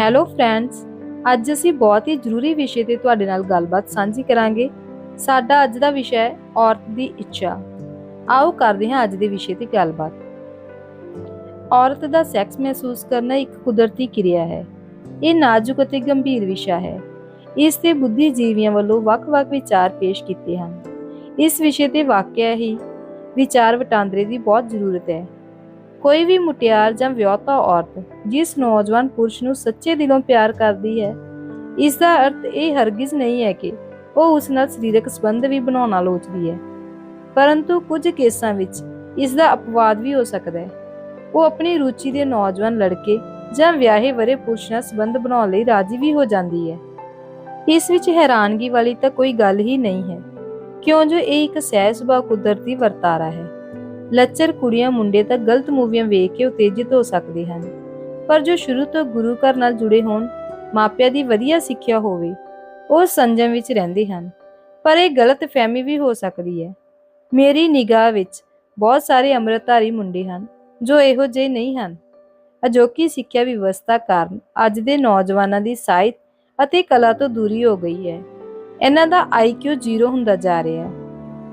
Hello friends ਅੱਜ ਅਸੀਂ ਬਹੁਤ ਹੀ ਜ਼ਰੂਰੀ ਵਿਸ਼ੇ ਤੇ ਤੁਹਾਡੇ ਨਾਲ ਗੱਲਬਾਤ ਸਾਂਝੀ ਕਰਾਂਗੇ। ਸਾਡਾ ਅੱਜ ਦਾ ਵਿਸ਼ਾ ਹੈ ਔਰਤ ਦੀ ਇੱਛਾ। ਆਓ ਕਰਦੇ ਹਾਂ ਅੱਜ ਦੇ ਵਿਸ਼ੇ ਤੇ ਗੱਲਬਾਤ। ਔਰਤ ਦਾ ਸੈਕਸ ਮਹਿਸੂਸ ਕਰਨਾ ਇੱਕ ਕੁਦਰਤੀ ਕਿਰਿਆ ਹੈ। ਇਹ ਨਾਜ਼ੁਕ ਅਤੇ ਗੰਭੀਰ ਵਿਸ਼ਾ ਹੈ। ਇਸ ਤੇ ਬੁੱਧੀਜੀਵੀਆਂ ਵੱਲੋਂ ਵੱਖ-ਵੱਖ ਵਿਚਾਰ ਪੇਸ਼ ਕੀਤੇ ਹਨ। ਇਸ ਵਿਸ਼ੇ ਤੇ ਵਾਕਿਆ ਹੀ ਵਿਚਾਰ ਵਟਾਂਦਰੇ ਦੀ ਬਹੁਤ ਜ਼ਰੂਰਤ ਹੈ। ਕੋਈ ਵੀ ਮੁਟਿਆਰ ਜਾਂ ਵਿਆਹੁਤਾ ਔਰਤ ਜਿਸ ਨੌਜਵਾਨ ਪੁਰਸ਼ ਨੂੰ ਸੱਚੇ ਦਿਲੋਂ ਪਿਆਰ ਕਰਦੀ ਹੈ ਇਸ ਦਾ ਅਰਥ ਇਹ ਹਰਗਿਜ਼ ਨਹੀਂ ਹੈ ਕਿ ਉਹ ਉਸ ਨਾਲ ਸਰੀਰਕ ਸੰਬੰਧ ਵੀ ਬਣਾਉਣਾ ਲੋਚਦੀ ਹੈ। ਪਰੰਤੂ ਕੁਝ ਕੇਸਾਂ ਵਿੱਚ ਇਸ ਦਾ ਅਪਵਾਦ ਵੀ ਹੋ ਸਕਦਾ ਹੈ। ਉਹ ਆਪਣੀ ਰੁਚੀ ਦੇ ਨੌਜਵਾਨ ਲੜਕੇ ਜਾਂ ਵਿਆਹੇ ਵਰੇ ਪੁਰਸ਼ ਨਾਲ ਸੰਬੰਧ ਬਣਾਉਣ ਲਈ ਰਾਜੀ ਵੀ ਹੋ ਜਾਂਦੀ ਹੈ। ਇਸ ਵਿੱਚ ਹੈਰਾਨਗੀ ਵਾਲੀ ਤਾਂ ਕੋਈ ਗੱਲ ਹੀ ਨਹੀਂ ਹੈ। ਕਿਉਂ ਜੋ ਇਹ ਇੱਕ ਸਹਿਜ ਸੁਭਾਅ ਕੁਦਰਤੀ ਵਰਤਾਰਾ ਹੈ। ਲੱਚਰ ਕੁੜੀਆਂ ਮੁੰਡੇ ਤਾਂ ਗਲਤ ਮੂਵੀਆਂ ਵੇਖ ਕੇ ਉਤੇਜਿਤ ਹੋ ਸਕਦੇ ਹਨ। ਪਰ ਜੋ ਸ਼ੁਰੂ ਤੋਂ ਗੁਰੂ ਘਰ ਨਾਲ ਜੁੜੇ ਹੋਣ, ਮਾਪਿਆਂ ਦੀ ਵਧੀਆ ਸਿੱਖਿਆ ਹੋਵੇ, ਉਹ ਸੰਜਮ ਵਿੱਚ ਰਹਿੰਦੇ ਹਨ। ਪਰ ਇਹ ਗਲਤ ਫਹਿਮੀ ਵੀ ਹੋ ਸਕਦੀ ਹੈ। ਮੇਰੀ ਨਿਗਾਹ ਵਿੱਚ ਬਹੁਤ ਸਾਰੇ ਅੰਮ੍ਰਿਤਧਾਰੀ ਮੁੰਡੇ ਹਨ, ਜੋ ਇਹੋ ਜਿਹੇ ਨਹੀਂ ਹਨ। ਅਜੋਕੀ ਸਿੱਖਿਆ ਵਿਵਸਥਾ ਕਾਰਨ ਅੱਜ ਦੇ ਨੌਜਵਾਨਾਂ ਦੀ ਸਾਹਿਤ ਅਤੇ ਕਲਾ ਤੋਂ ਦੂਰੀ ਹੋ ਗਈ ਹੈ। ਇਹਨਾਂ ਦਾ ਆਈਕਿਊ ਜ਼ੀਰੋ ਹੁੰਦਾ ਜਾ ਰਿਹਾ ਹੈ।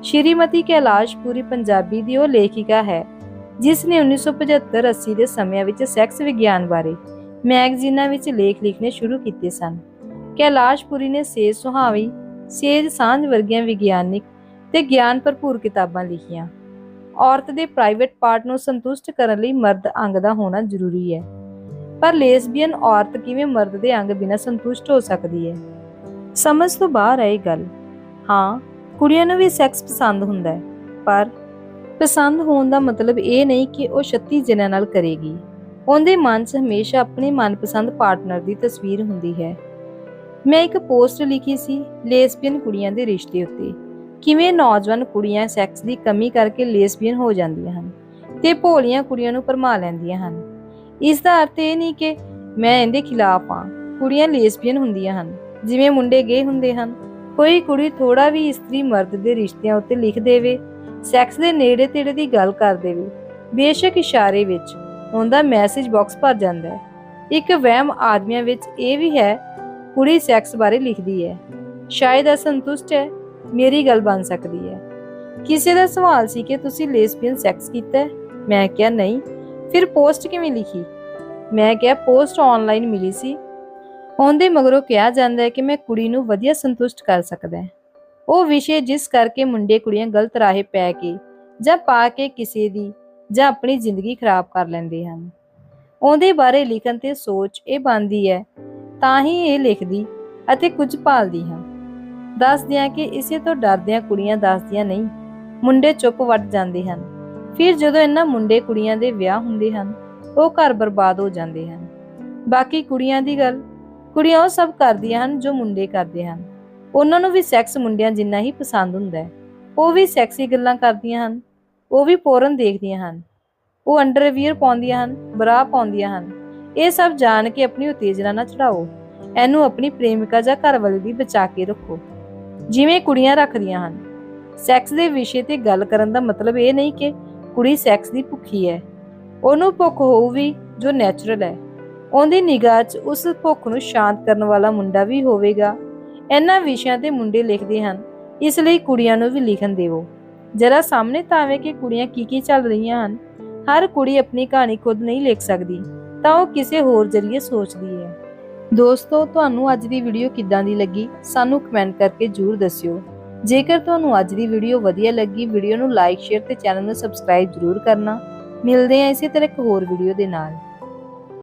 ਸ਼੍ਰੀਮਤੀ ਕੈਲਾਸ਼ਪੁਰੀ ਪੰਜਾਬੀ ਦੀ ਉਹ ਲੇਖਿਕਾ ਹੈ, ਜਿਸ ਨੇ 1975-80 ਦੇ ਸਮਿਆਂ ਵਿੱਚ ਸੈਕਸ ਵਿਗਿਆਨ ਬਾਰੇ ਮੈਗਜ਼ੀਨਾਂ ਵਿੱਚ ਲੇਖ ਲਿਖਣੇ ਸ਼ੁਰੂ ਕੀਤੇ ਸਨ। ਕੈਲਾਸ਼ਪੁਰੀ ਨੇ ਸੇਜ ਸੁਹਾਵੀ, ਸੇਜ ਸਾਂਝ ਵਰਗੀਆਂ ਵਿਗਿਆਨਿਕ ਤੇ ਗਿਆਨ ਭਰਪੂਰ ਕਿਤਾਬਾਂ ਲਿਖੀਆਂ। ਔਰਤ ਦੇ ਪ੍ਰਾਈਵੇਟ ਪਾਰਟ ਨੂੰ ਸੰਤੁਸ਼ਟ ਕਰਨ ਲਈ ਮਰਦ ਅੰਗ ਦਾ ਹੋਣਾ ਜ਼ਰੂਰੀ ਹੈ। ਪਰ ਲੇਸਬੀਅਨ ਔਰਤ ਕਿਵੇਂ ਮਰਦ ਦੇ ਅੰਗ ਬਿਨਾਂ ਸੰਤੁਸ਼ਟ ਹੋ ਸਕਦੀ ਹੈ? ਸਮਝ ਤੋਂ ਬਾਹਰ ਹੈ ਇਹ ਗੱਲ। ਹਾਂ ਕੁੜੀਆਂ ਨੂੰ ਵੀ ਸੈਕਸ ਪਸੰਦ ਹੁੰਦਾ ਹੈ, ਪਰ ਪਸੰਦ ਹੋਣ ਦਾ ਮਤਲਬ ਇਹ ਨਹੀਂ ਕਿ ਉਹ 36 ਜਣਿਆਂ ਨਾਲ ਕਰੇਗੀ। ਉਹਦੇ ਮਨ 'ਚ ਹਮੇਸ਼ਾ ਆਪਣੇ ਮਨਪਸੰਦ ਪਾਰਟਨਰ ਦੀ ਤਸਵੀਰ ਹੁੰਦੀ ਹੈ। ਮੈਂ ਇੱਕ ਪੋਸਟ ਲਿਖੀ ਸੀ ਲੇਸਬੀਅਨ ਕੁੜੀਆਂ ਦੇ ਰਿਸ਼ਤੇ ਉੱਤੇ। ਕਿਵੇਂ ਨੌਜਵਾਨ ਕੁੜੀਆਂ ਸੈਕਸ ਦੀ ਕਮੀ ਕਰਕੇ ਲੇਸਬੀਅਨ ਹੋ ਜਾਂਦੀਆਂ ਹਨ ਤੇ ਭੋਲੀਆਂ ਕੁੜੀਆਂ ਨੂੰ ਭਰਮਾ ਲੈਂਦੀਆਂ ਹਨ। ਇਸ ਦਾ ਅਰਥ ਇਹ ਨਹੀਂ ਕਿ ਮੈਂ ਇਹਦੇ ਖਿਲਾਫ ਹਾਂ। ਕੁੜੀਆਂ ਲੇਸਬੀਅਨ ਹੁੰਦੀਆਂ ਹਨ, ਜਿਵੇਂ ਮੁੰਡੇ ਗੇ ਹੁੰਦੇ ਹਨ। ਕੋਈ ਕੁੜੀ ਥੋੜਾ ਵੀ ਇਸਤਰੀ ਮਰਦ ਦੇ ਰਿਸ਼ਤਿਆਂ ਉੱਤੇ ਲਿਖ ਦੇਵੇ ਸੈਕਸ ਦੇ ਨੇੜੇ ਤੇੜੇ ਦੀ ਗੱਲ ਕਰ ਦੇਵੇ, ਬੇਸ਼ੱਕ ਇਸ਼ਾਰੇ ਵਿੱਚ ਉਹਦਾ ਮੈਸੇਜ ਬਾਕਸ ਭਰ ਜਾਂਦਾ ਹੈ। ਇੱਕ ਵਹਿਮ ਆਦਮੀਆਂ ਵਿੱਚ ਇਹ ਵੀ ਹੈ, ਕੁੜੀ ਸੈਕਸ ਬਾਰੇ ਲਿਖਦੀ ਹੈ, ਸ਼ਾਇਦ ਅਸੰਤੁਸ਼ਟ ਹੈ, ਮੇਰੀ ਗੱਲ ਬਣ ਸਕਦੀ ਹੈ। ਕਿਸੇ ਦਾ ਸਵਾਲ ਸੀ ਕਿ ਤੁਸੀਂ ਲੇਸਬੀਅਨ ਸੈਕਸ ਕੀਤਾ ਮੈਂ ਕਿਹਾ, ਨਹੀਂ, ਫਿਰ ਪੋਸਟ ਕਿਵੇਂ ਲਿਖੀ? ਮੈਂ ਕਿਹਾ ਪੋਸਟ ਆਨਲਾਈਨ ਮਿਲੀ ਸੀ ਉਹਦੇ ਮਗਰੋਂ ਕਿਹਾ ਜਾਂਦਾ ਹੈ ਕਿ ਮੈਂ ਕੁੜੀ ਨੂੰ ਵਧੀਆ ਸੰਤੁਸ਼ਟ ਕਰ ਸਕਦਾ ਹਾਂ। ਉਹ ਵਿਸ਼ੇ ਜਿਸ ਕਰਕੇ ਮੁੰਡੇ ਕੁੜੀਆਂ ਗਲਤ ਰਾਹੇ ਪੈ ਕੇ ਜਾਂ ਪਾ ਕੇ ਕਿਸੇ ਦੀ ਜਾਂ ਆਪਣੀ ਜ਼ਿੰਦਗੀ ਖਰਾਬ ਕਰ ਲੈਂਦੇ ਹਨ। ਉਹਦੇ ਬਾਰੇ ਲਿਖਣ ਤੇ ਸੋਚ ਇਹ ਬਣਦੀ ਹੈ, ਤਾਂ ਹੀ ਇਹ ਲਿਖਦੀ ਅਤੇ ਕੁਝ ਭਾਲਦੀ ਹਾਂ। ਦੱਸਦਿਆਂ ਕਿ ਇਸੇ ਤੋਂ ਡਰਦਿਆਂ ਕੁੜੀਆਂ ਦੱਸਦੀਆਂ ਨਹੀਂ, ਮੁੰਡੇ ਚੁੱਪ ਵੱਟ ਜਾਂਦੇ ਹਨ। ਫਿਰ ਜਦੋਂ ਇਹਨਾਂ ਮੁੰਡੇ ਕੁੜੀਆਂ ਦੇ ਵਿਆਹ ਹੁੰਦੇ ਹਨ, ਉਹ ਘਰ ਬਰਬਾਦ ਹੋ ਜਾਂਦੇ ਹਨ। ਬਾਕੀ ਕੁੜੀਆਂ ਦੀ ਗੱਲ ਕੁੜੀਆਂ ਉਹ ਸਭ ਕਰਦੀਆਂ ਹਨ ਜੋ ਮੁੰਡੇ ਕਰਦੇ ਹਨ। ਉਹਨਾਂ ਨੂੰ ਵੀ ਸੈਕਸ ਮੁੰਡਿਆਂ ਜਿੰਨਾ ਹੀ ਪਸੰਦ ਹੁੰਦਾ ਹੈ। ਉਹ ਵੀ ਸੈਕਸੀ ਗੱਲਾਂ ਕਰਦੀਆਂ ਹਨ। ਉਹ ਵੀ ਪੋਰਨ ਦੇਖਦੀਆਂ ਹਨ। ਉਹ ਅੰਡਰਵੀਅਰ ਪਾਉਂਦੀਆਂ ਹਨ ਬਰਾ ਪਾਉਂਦੀਆਂ ਹਨ। ਇਹ ਸਭ ਜਾਣ ਕੇ ਆਪਣੀ ਉਤੇਜਨਾ ਨਾ ਚੜਾਓ ਇਹਨੂੰ ਆਪਣੀ ਪ੍ਰੇਮਿਕਾ ਜਾਂ ਘਰਵਾਲੀ ਦੀ ਬਚਾ ਕੇ ਰੱਖੋ। ਜਿਵੇਂ ਕੁੜੀਆਂ ਰੱਖਦੀਆਂ ਹਨ। ਸੈਕਸ ਦੇ ਵਿਸ਼ੇ ਤੇ ਗੱਲ ਕਰਨ ਦਾ ਮਤਲਬ ਇਹ ਨਹੀਂ ਕਿ ਕੁੜੀ ਸੈਕਸ ਦੀ ਭੁੱਖੀ ਹੈ। ਉਹਨੂੰ ਭੁੱਖ ਹੋਊਗੀ ਜੋ ਨੈਚੁਰਲ ਹੈ। ਉਹਦੀ ਨਿਗਾਹ 'ਚ ਉਸ ਭੁੱਖ ਨੂੰ ਸ਼ਾਂਤ ਕਰਨ ਵਾਲਾ ਮੁੰਡਾ ਵੀ ਹੋਵੇਗਾ। ਇਹਨਾਂ ਵਿਸ਼ਿਆਂ ਤੇ ਮੁੰਡੇ ਲਿਖਦੇ ਹਨ। ਇਸ ਲਈ ਕੁੜੀਆਂ ਨੂੰ ਵੀ ਲਿਖਣ ਦੇਵੋ। ਜਰਾ ਸਾਹਮਣੇ ਤਾਂ ਆਵੇ ਕਿ ਕੁੜੀਆਂ ਕੀ ਕੀ ਚੱਲ ਰਹੀਆਂ ਹਨ। ਹਰ ਕੁੜੀ ਆਪਣੀ ਕਹਾਣੀ ਖੁਦ ਨਹੀਂ ਲਿਖ ਸਕਦੀ, ਤਾਂ ਉਹ ਕਿਸੇ ਹੋਰ ਜ਼ਰੀਏ ਸੋਚਦੀ ਹੈ। ਦੋਸਤੋ, ਤੁਹਾਨੂੰ ਅੱਜ ਦੀ ਵੀਡੀਓ ਕਿੱਦਾਂ ਦੀ ਲੱਗੀ? ਸਾਨੂੰ ਕਮੈਂਟ ਕਰਕੇ ਜਰੂਰ ਦੱਸਿਓ। ਜੇਕਰ ਤੁਹਾਨੂੰ ਅੱਜ ਦੀ ਵੀਡੀਓ ਵਧੀਆ ਲੱਗੀ ਵੀਡੀਓ ਨੂੰ ਲਾਈਕ ਸ਼ੇਅਰ ਤੇ ਚੈਨਲ ਨੂੰ ਸਬਸਕ੍ਰਾਈਬ ਜਰੂਰ ਕਰਨਾ। ਮਿਲਦੇ ਹਾਂ ਇਸੇ ਤਰ੍ਹਾਂ ਇੱਕ ਹੋਰ ਵੀਡੀਓ ਦੇ ਨਾਲ।